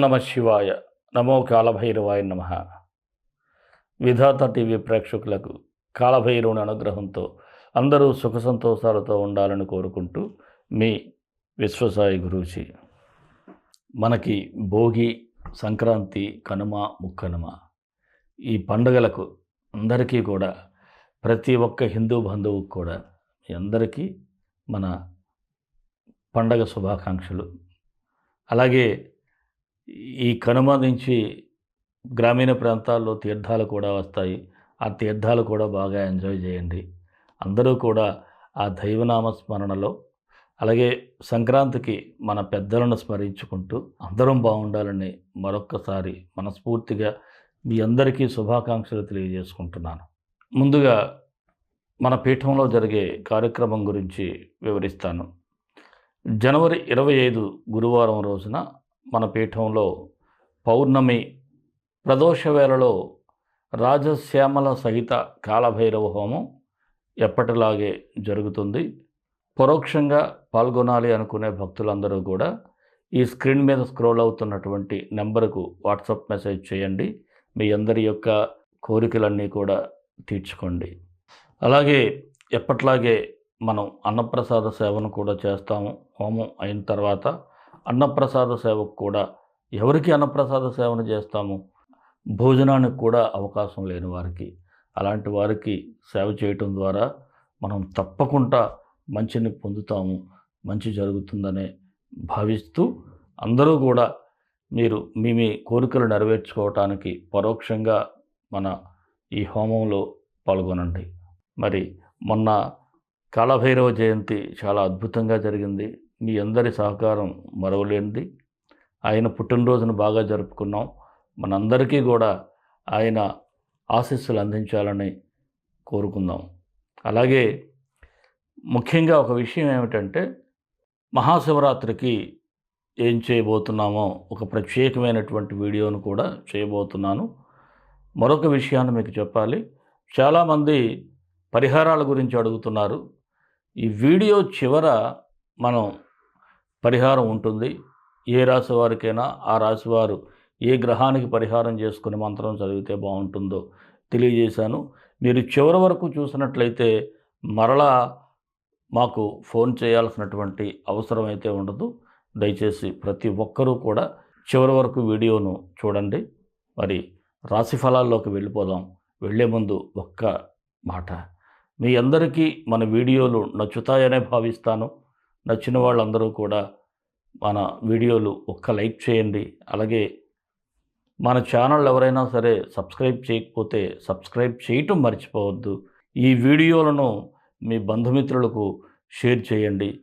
నమ శివాయ. నమో కాలభైరవాయ నమ. విధాత టీవీ ప్రేక్షకులకు కాలభైరవుని అనుగ్రహంతో అందరూ సుఖ సంతోషాలతో ఉండాలని కోరుకుంటూ మీ విశ్వసాయి గురూజీ. మనకి భోగి సంక్రాంతి కనుమ ముక్కనుమ ఈ పండుగలకు అందరికీ కూడా ప్రతి ఒక్క హిందూ బంధువుకు కూడా మీ అందరికీ మన పండగ శుభాకాంక్షలు. అలాగే ఈ కనుమ నుంచి గ్రామీణ ప్రాంతాల్లో తీర్థాలు కూడా వస్తాయి. ఆ తీర్థాలు కూడా బాగా ఎంజాయ్ చేయండి. అందరూ కూడా ఆ దైవనామ స్మరణలో అలాగే సంక్రాంతికి మన పెద్దలను స్మరించుకుంటూ అందరం బాగుండాలని మరొక్కసారి మనస్ఫూర్తిగా మీ అందరికీ శుభాకాంక్షలు తెలియజేసుకుంటున్నాను. ముందుగా మన పీఠంలో జరిగే కార్యక్రమం గురించి వివరిస్తాను. జనవరి ఇరవై ఐదు గురువారం రోజున మన పీఠంలో పౌర్ణమి ప్రదోష వేళలో రాజశ్యామల సహిత కాలభైరవ హోమం ఎప్పటిలాగే జరుగుతుంది. పరోక్షంగా పాల్గొనాలి అనుకునే భక్తులందరూ కూడా ఈ స్క్రీన్ మీద స్క్రోల్ అవుతున్నటువంటి నెంబర్కు వాట్సాప్ మెసేజ్ చేయండి. మీ అందరి యొక్క కోరికలన్నీ కూడా తీర్చుకోండి. అలాగే ఎప్పట్లాగే మనం అన్నప్రసాద సేవను కూడా చేస్తాము. హోమం అయిన తర్వాత అన్నప్రసాద సేవకు కూడా ఎవరికి అన్నప్రసాద సేవను చేస్తాము? భోజనానికి కూడా అవకాశం లేని వారికి. అలాంటి వారికి సేవ చేయటం ద్వారా మనం తప్పకుండా మంచిని పొందుతాము మంచి జరుగుతుందనే భావిస్తూ అందరూ కూడా మీరు మీ మీ కోరికలు నెరవేర్చుకోవటానికి పరోక్షంగా మన ఈ హోమంలో పాల్గొనండి. మరి మొన్న కాళభైరవ జయంతి చాలా అద్భుతంగా జరిగింది. మీ అందరి సహకారం మరవలేనిది. ఆయన పుట్టినరోజును బాగా జరుపుకున్నాం. మనందరికీ కూడా ఆయన ఆశీస్సులు అందించాలని కోరుకుందాం. అలాగే ముఖ్యంగా ఒక విషయం ఏమిటంటే మహాశివరాత్రికి ఏం చేయబోతున్నామో ఒక ప్రత్యేకమైనటువంటి వీడియోను కూడా చేయబోతున్నాను. మరొక విషయాన్ని మీకు చెప్పాలి. చాలామంది పరిహారాల గురించి అడుగుతున్నారు. ఈ వీడియో చివర మనం పరిహారం ఉంటుంది. ఏ రాశి వారికైనా ఆ రాశి వారు ఏ గ్రహానికి పరిహారం చేసుకుని మంత్రం చదివితే బాగుంటుందో తెలియజేశాను. మీరు చివరి వరకు చూసినట్లయితే మరలా మాకు ఫోన్ చేయాల్సినటువంటి అవసరం అయితే ఉండదు. దయచేసి ప్రతి ఒక్కరూ కూడా చివరి వరకు వీడియోను చూడండి. మరి రాశి ఫలాల్లోకి వెళ్ళిపోదాం. వెళ్ళే ముందు ఒక్క మాట. మీ అందరికీ మన వీడియోలు నచ్చుతాయనే భావిస్తాను. నచ్చిన వాళ్ళందరూ కూడా మన వీడియోలు ఒక్క లైక్ చేయండి. అలాగే మన ఛానల్ ఎవరైనా సరే సబ్స్క్రైబ్ చేయకపోతే సబ్స్క్రైబ్ చేయటం మర్చిపోవద్దు. ఈ వీడియోలను మీ బంధుమిత్రులకు షేర్ చేయండి.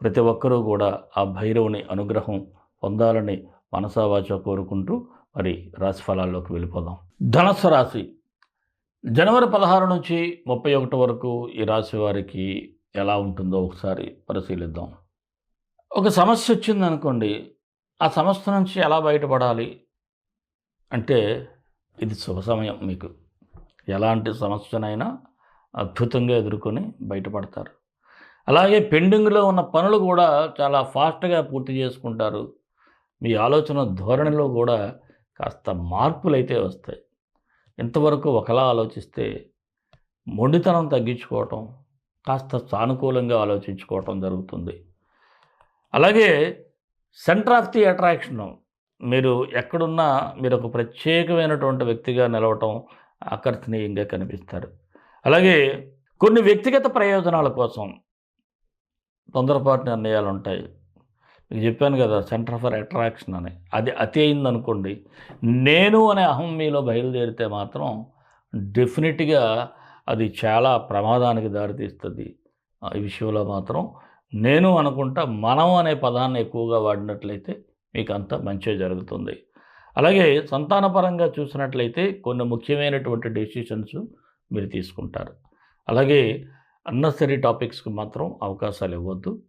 ప్రతి ఒక్కరూ కూడా ఆ భైరవుని అనుగ్రహం పొందాలని మనసావాచ కోరుకుంటూ మరి రాశి ఫలాల్లోకి వెళ్ళిపోదాం. ధనస్సు రాశి. జనవరి పదహారు నుంచి ముప్పై ఒకటి వరకు ఈ రాశి వారికి ఎలా ఉంటుందో ఒకసారి పరిశీలిద్దాం. ఒక సమస్య వచ్చింది అనుకోండి ఆ సమస్య నుంచి ఎలా బయటపడాలి? అంటే ఇది శుభ సమయం మీకు. ఎలాంటి సమస్యనైనా అద్భుతంగా ఎదుర్కొని బయటపడతారు. అలాగే పెండింగ్లో ఉన్న పనులు కూడా చాలా ఫాస్ట్గా పూర్తి చేసుకుంటారు. మీ ఆలోచన ధోరణిలో కూడా కాస్త మార్పులు అయితే వస్తాయి. ఇంతవరకు ఒకలా ఆలోచిస్తే మొండితనం తగ్గించుకోవటం కాస్త సానుకూలంగా ఆలోచించుకోవటం జరుగుతుంది. అలాగే సెంటర్ ఆఫ్ ది అట్రాక్షన్ మీరు ఎక్కడున్నా మీరు ఒక ప్రత్యేకమైనటువంటి వ్యక్తిగా నిలవటం ఆకర్షణీయంగా కనిపిస్తారు. అలాగే కొన్ని వ్యక్తిగత ప్రయోజనాల కోసం తొందరపాటు నిర్ణయాలు ఉంటాయి మీకు చెప్పాను కదా సెంటర్ ఫర్ అట్రాక్షన్ అని. అది అతి అయిందనుకోండి. నేను అనే అహం మీలో బయలుదేరితే మాత్రం డెఫినెట్గా అది చాలా ప్రమాదానికి దారితీస్తుంది. ఈ విషయంలో మాత్రం నేను అనుకుంటా మనం అనే పదాన్ని ఎక్కువగా వాడినట్లయితే మీకు అంత మంచి జరుగుతుంది. అలాగే సంతానపరంగా చూసినట్లయితే కొన్ని ముఖ్యమైనటువంటి డెసిషన్స్ మీరు తీసుకుంటారు. అలాగే అన్నసరీ టాపిక్స్కి మాత్రం అవకాశాలు ఇవ్వద్దు.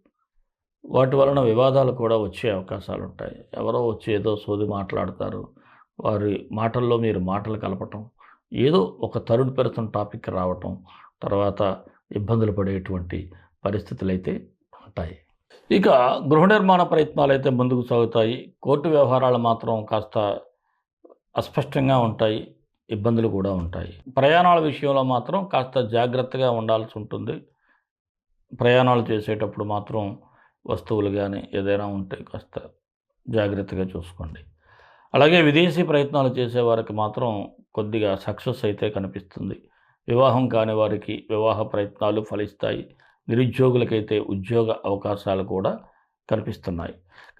వాటి వలన వివాదాలు కూడా వచ్చే అవకాశాలు ఉంటాయి ఎవరో వచ్చి ఏదో సోది మాట్లాడతారు. వారి మాటల్లో మీరు మాటలు కలపటం ఏదో ఒక తరుణ్ పెరసన్ టాపిక్ రావటం తర్వాత ఇబ్బందులు పడేటువంటి పరిస్థితులు అయితే ఉంటాయి. ఇక గృహ నిర్మాణ ప్రయత్నాలు అయితే ముందుకు సాగుతాయి. కోర్టు వ్యవహారాలు మాత్రం కాస్త అస్పష్టంగా ఉంటాయి ఇబ్బందులు కూడా ఉంటాయి. ప్రయాణాల విషయంలో మాత్రం కాస్త జాగ్రత్తగా ఉండాల్సి ఉంటుంది. ప్రయాణాలు చేసేటప్పుడు మాత్రం వస్తువులు కానీ ఏదైనా ఉంటే కాస్త జాగ్రత్తగా చూసుకోండి. అలాగే విదేశీ ప్రయత్నాలు చేసే వారికి మాత్రం కొద్దిగా సక్సెస్ అయితే కనిపిస్తుంది. వివాహం కాని వారికి వివాహ ప్రయత్నాలు ఫలిస్తాయి. నిరుద్యోగులకైతే ఉద్యోగ అవకాశాలు కూడా కనిపిస్తున్నాయి.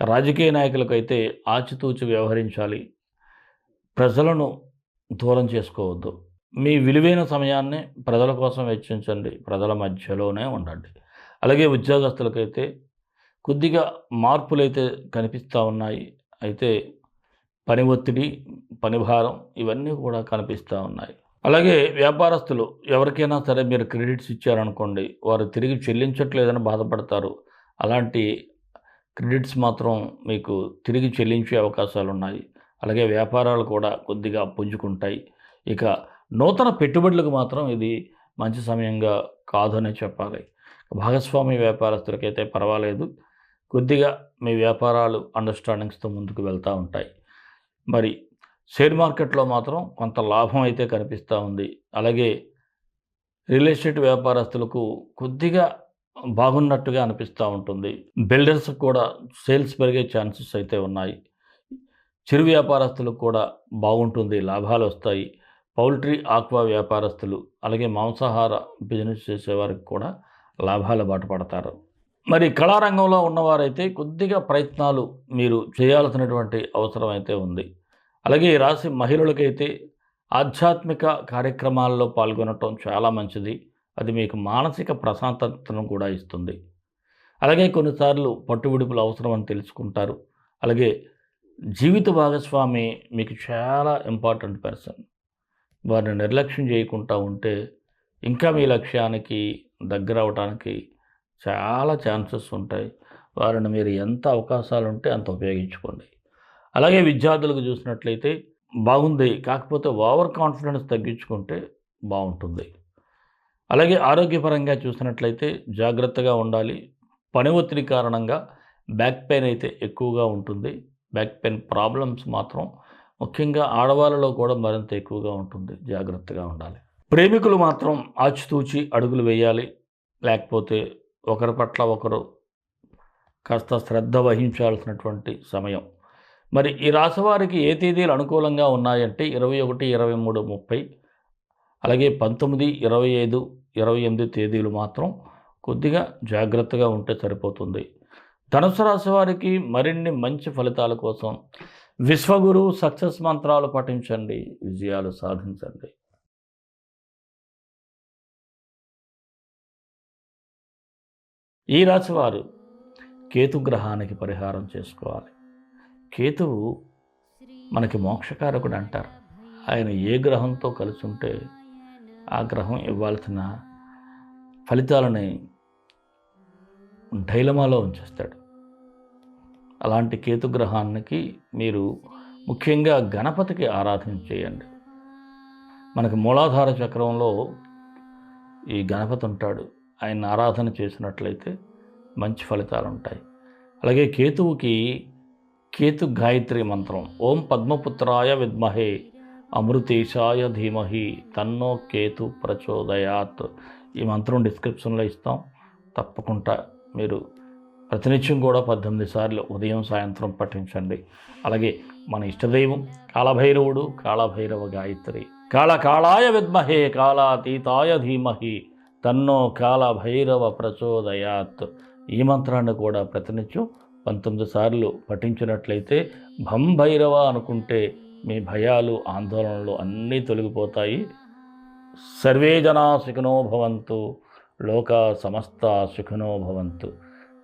రాజకీయ నాయకులకైతే ఆచితూచి వ్యవహరించాలి. ప్రజలను దూరం చేసుకోవద్దు. మీ విలువైన సమయాన్ని ప్రజల కోసం వెచ్చించండి. ప్రజల మధ్యలోనే ఉండండి. అలాగే ఉద్యోగస్తులకైతే కొద్దిగా మార్పులైతే కనిపిస్తూ ఉన్నాయి. అయితే పని ఒత్తిడి పని భారం ఇవన్నీ కూడా కనిపిస్తూ ఉన్నాయి. అలాగే వ్యాపారస్తులు ఎవరికైనా సరే మీరు క్రెడిట్స్ ఇచ్చారనుకోండి వారు తిరిగి చెల్లించట్లేదని బాధపడతారు. అలాంటి క్రెడిట్స్ మాత్రం మీకు తిరిగి చెల్లించే అవకాశాలు ఉన్నాయి. అలాగే వ్యాపారాలు కూడా కొద్దిగా పుంజుకుంటాయి. ఇక నూతన పెట్టుబడులకు మాత్రం ఇది మంచి సమయంగా కాదనే చెప్పాలి. భాగస్వామి వ్యాపారస్తులకైతే పర్వాలేదు. కొద్దిగా మీ వ్యాపారాలు అండర్స్టాండింగ్స్తో ముందుకు వెళ్తూ ఉంటాయి. మరి షేర్ మార్కెట్లో మాత్రం కొంత లాభం అయితే కనిపిస్తూ ఉంది. అలాగే రియల్ ఎస్టేట్ వ్యాపారస్తులకు కొద్దిగా బాగున్నట్టుగా అనిపిస్తూ ఉంటుంది. బిల్డర్స్ కూడా సేల్స్ పెరిగే ఛాన్సెస్ అయితే ఉన్నాయి. చిరు వ్యాపారస్తులకు కూడా బాగుంటుంది లాభాలు వస్తాయి. పౌల్ట్రీ ఆక్వా వ్యాపారస్తులు అలాగే మాంసాహార బిజినెస్ చేసేవారికి కూడా లాభాల బాట పడతారు మరి కళారంగంలో ఉన్నవారైతే కొద్దిగా ప్రయత్నాలు మీరు చేయాల్సినటువంటి అవసరం అయితే ఉంది. అలాగే ఈ రాశి మహిళలకైతే ఆధ్యాత్మిక కార్యక్రమాల్లో పాల్గొనటం చాలా మంచిది. అది మీకు మానసిక ప్రశాంతతను కూడా ఇస్తుంది. అలాగే కొన్నిసార్లు పట్టుబిడుపులు అవసరం అని తెలుసుకుంటారు. అలాగే జీవిత భాగస్వామి మీకు చాలా ఇంపార్టెంట్ పర్సన్. వారిని నిర్లక్ష్యం చేయకుండా ఉంటే ఇంకా మీ లక్ష్యానికి దగ్గర అవడానికి చాలా ఛాన్సెస్ ఉంటాయి. వారిని మీరు ఎంత అవకాశాలు ఉంటే అంత ఉపయోగించుకోండి. అలాగే విద్యార్థులకు చూసినట్లయితే బాగుంది. కాకపోతే ఓవర్ కాన్ఫిడెన్స్ తగ్గించుకుంటే బాగుంటుంది. అలాగే ఆరోగ్యపరంగా చూసినట్లయితే జాగ్రత్తగా ఉండాలి. పని ఒత్తిడి కారణంగా బ్యాక్ పెయిన్ అయితే ఎక్కువగా ఉంటుంది. బ్యాక్ పెయిన్ ప్రాబ్లమ్స్ మాత్రం ముఖ్యంగా ఆడవాళ్ళలో కూడా మరింత ఎక్కువగా ఉంటుంది. జాగ్రత్తగా ఉండాలి. ప్రేమికులు మాత్రం ఆచితూచి అడుగులు వేయాలి. లేకపోతే ఒకరి పట్ల ఒకరు కాస్త శ్రద్ధ వహించాల్సినటువంటి సమయం. మరి ఈ రాశివారికి ఏ తేదీలు అనుకూలంగా ఉన్నాయంటే ఇరవై ఒకటి ఇరవై మూడు ముప్పై అలాగే పంతొమ్మిది ఇరవై ఐదు ఇరవై ఎనిమిది తేదీలు మాత్రం కొద్దిగా జాగ్రత్తగా ఉంటే సరిపోతుంది. ధనుసు రాశి వారికి మరిన్ని మంచి ఫలితాల కోసం విశ్వగురు సక్సెస్ మంత్రాలు పఠించండి విజయాలు సాధించండి. ఈ రాశివారు కేతు గ్రహానికి పరిహారం చేసుకోవాలి. కేతువు మనకి మోక్షకారకుడు అంటారు. ఆయన ఏ గ్రహంతో కలిసి ఉంటే ఆ గ్రహం ఇవ్వాల్సిన ఫలితాలని డైలమాలో ఉంచేస్తాడు. అలాంటి కేతు గ్రహానికి మీరు ముఖ్యంగా గణపతికి ఆరాధన చేయండి. మనకి మూలాధార చక్రంలో ఈ గణపతి ఉంటాడు. ఆయన ఆరాధన చేసినట్లయితే మంచి ఫలితాలు ఉంటాయి. అలాగే కేతువుకి కేతు గాయత్రి మంత్రం ఓం పద్మపుత్రాయ విద్మహే అమృతేశాయ ధీమహి తన్నో కేతు ప్రచోదయాత్. ఈ మంత్రం డిస్క్రిప్షన్లో ఇస్తాం. తప్పకుండా మీరు ప్రతినిత్యం కూడా పద్దెనిమిది సార్లు ఉదయం సాయంత్రం పఠించండి. అలాగే మన ఇష్టదైవం కాలభైరవుడు కాళభైరవ గాయత్రి కాళ కాళాయ విద్మహే కాళాతీతాయ ధీమహి తన్నో కాల భైరవ ప్రచోదయాత్. ఈ మంత్రాన్ని కూడా ప్రతినిత్యం పంతొమ్మిది సార్లు పఠించినట్లయితే భం భైరవ అనుకుంటే మీ భయాలు ఆందోళనలు అన్నీ తొలగిపోతాయి. సర్వే జనా సుఖినో భవంతు లోక సమస్త సుఖినో భవంతు.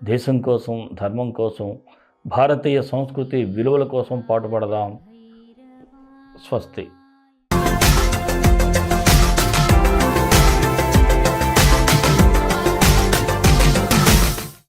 దేశం కోసం ధర్మం కోసం భారతీయ సంస్కృతి విలువల కోసం పాటుపడదాం. స్వస్తి.